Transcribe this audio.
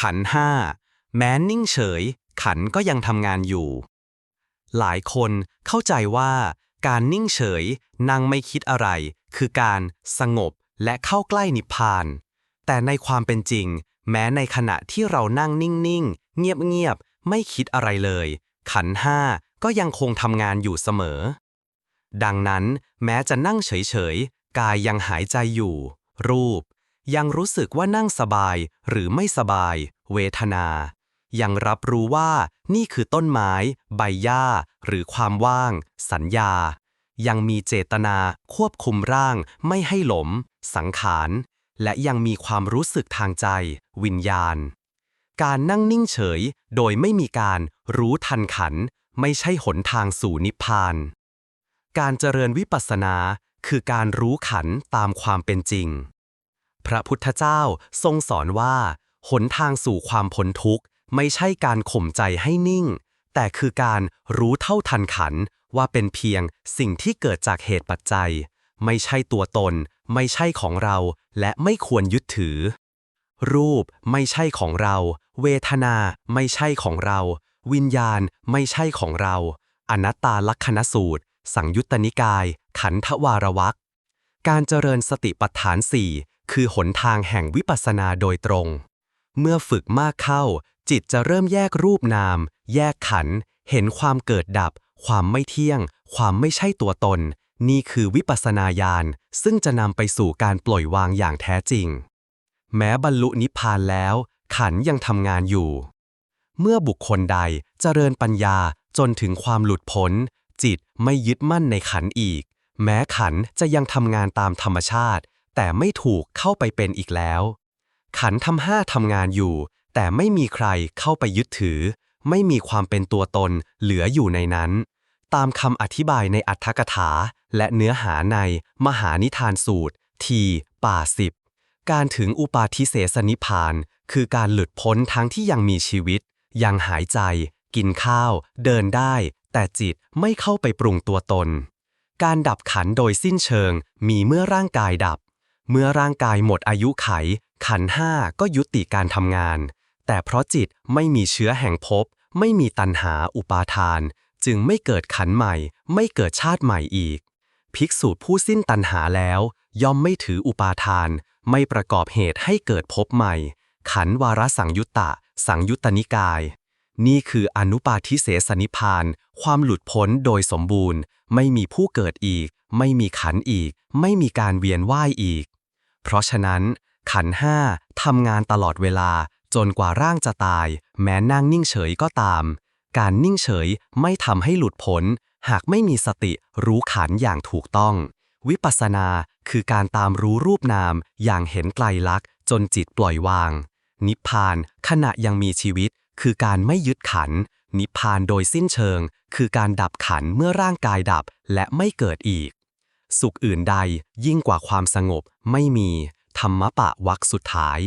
ขันห้าแม้นิ่งเฉย ขันก็ยังทำงานอยู่ หลายคนเข้าใจว่าการนิ่งเฉยนั่งไม่คิดอะไร คือการสงบและเข้าใกล้นิพพาน แต่ในความเป็นจริง แม้ในขณะที่เรานั่งนิ่งๆ เงียบๆ ไม่คิดอะไรเลย ขันห้าก็ยังคงทำงานอยู่เสมอ ดังนั้นแม้จะนั่งเฉยๆ กายยังหายใจอยู่ รูป ยังรู้สึกว่านั่งสบายหรือไม่สบาย เวทนา ยังรับรู้ว่านี่คือต้นไม้ ใบหญ้า หรือความว่าง สัญญา ยังมีเจตนาควบคุมร่าง ไม่ให้หลม สังขาร และยังมีความรู้สึกทางใจ วิญญาณ การนั่งนิ่งเฉยโดยไม่มีการรู้ทันขัน ไม่ใช่หนทางสู่นิพพาน การเจริญวิปัสสนาคือการรู้ขันตามความเป็นจริง พระพุทธเจ้าทรงสอนว่า หนทางสู่ความพ้นทุกข์ ไม่ใช่การข่มใจให้นิ่ง แต่คือการรู้เท่าทันขันว่าเป็นเพียงสิ่งที่เกิดจากเหตุปัจจัย ไม่ใช่ตัวตน ไม่ใช่ของเรา และไม่ควรยึดถือ รูปไม่ใช่ของเรา เวทนาไม่ใช่ของเรา วิญญาณไม่ใช่ของเรา อนัตตาลักษณสูตร สังยุตตนิกาย ขันธวารวักการเจริญสติปัฏฐานสี่ คือหนทางแห่งวิปัสสนาโดยตรง เมื่อฝึกมากเข้า จิตจะเริ่มแยกรูปนาม แยกขัน เห็นความเกิดดับ ความไม่เที่ยง ความไม่ใช่ตัวตน นี่คือวิปัสสนาญาณซึ่งจะนำไปสู่การปล่อยวางอย่างแท้จริง แม้บรรลุนิพพานแล้ว ขันยังทำงานอยู่ เมื่อบุคคลใดเจริญปัญญาจนถึงความหลุดพ้น จิตไม่ยึดมั่นในขันอีก แม้ขันจะยังทำงานตามธรรมชาติ แต่ไม่ถูกเข้าไปเป็นอีกแล้ว ขันทำห้าทำงานอยู่ แต่ไม่มีใครเข้าไปยึดถือ ไม่มีความเป็นตัวตนเหลืออยู่ในนั้น ตามคำอธิบายในอัตถกถา และเนื้อหาในมหานิทานสูตร ทีป่าสิบการถึงอุปาทิเสสนิพาน คือการหลุดพ้นทั้งที่ยังมีชีวิต ยังหายใจ กินข้าว เดินได้ แต่จิตไม่เข้าไปปรุงตัวตน การดับขันโดยสิ้นเชิงมีเมื่อร่างกายดับ เมื่อร่างกายหมดอายุไข ขันห้าก็ยุติการทำงาน แต่เพราะจิตไม่มีเชื้อแห่งภพไม่มีตัณหาอุปาทาน จึงไม่เกิดขันใหม่ ไม่เกิดชาติใหม่อีก ภิกษุผู้สิ้นตัณหาแล้ว ย่อมไม่ถืออุปาทาน ไม่ประกอบเหตุให้เกิดภพใหม่ ขันวาระสังยุตตะ สังยุตตนิกาย นี่คืออนุปาทิเสสนิพาน ความหลุดพ้นโดยสมบูรณ์ ไม่มีผู้เกิดอีก ไม่มีขันอีก ไม่มีการเวียนว่ายอีก เพราะฉะนั้น ขันห้าทำงานตลอดเวลาจนกว่าร่างจะตาย แม้นั่งนิ่งเฉยก็ตาม การนิ่งเฉยไม่ทำให้หลุดพ้นหากไม่มีสติรู้ขันอย่างถูกต้อง วิปัสสนาคือการตามรู้รูปนามอย่างเห็นไกลลักษณ์จนจิตปล่อยวาง นิพพานขณะยังมีชีวิต คือการไม่ยึดขัน นิพพานโดยสิ้นเชิง คือการดับขันเมื่อร่างกายดับและไม่เกิดอีก สุขอื่นใดยิ่งกว่าความสงบไม่มี ธรรมปะวักสุดท้าย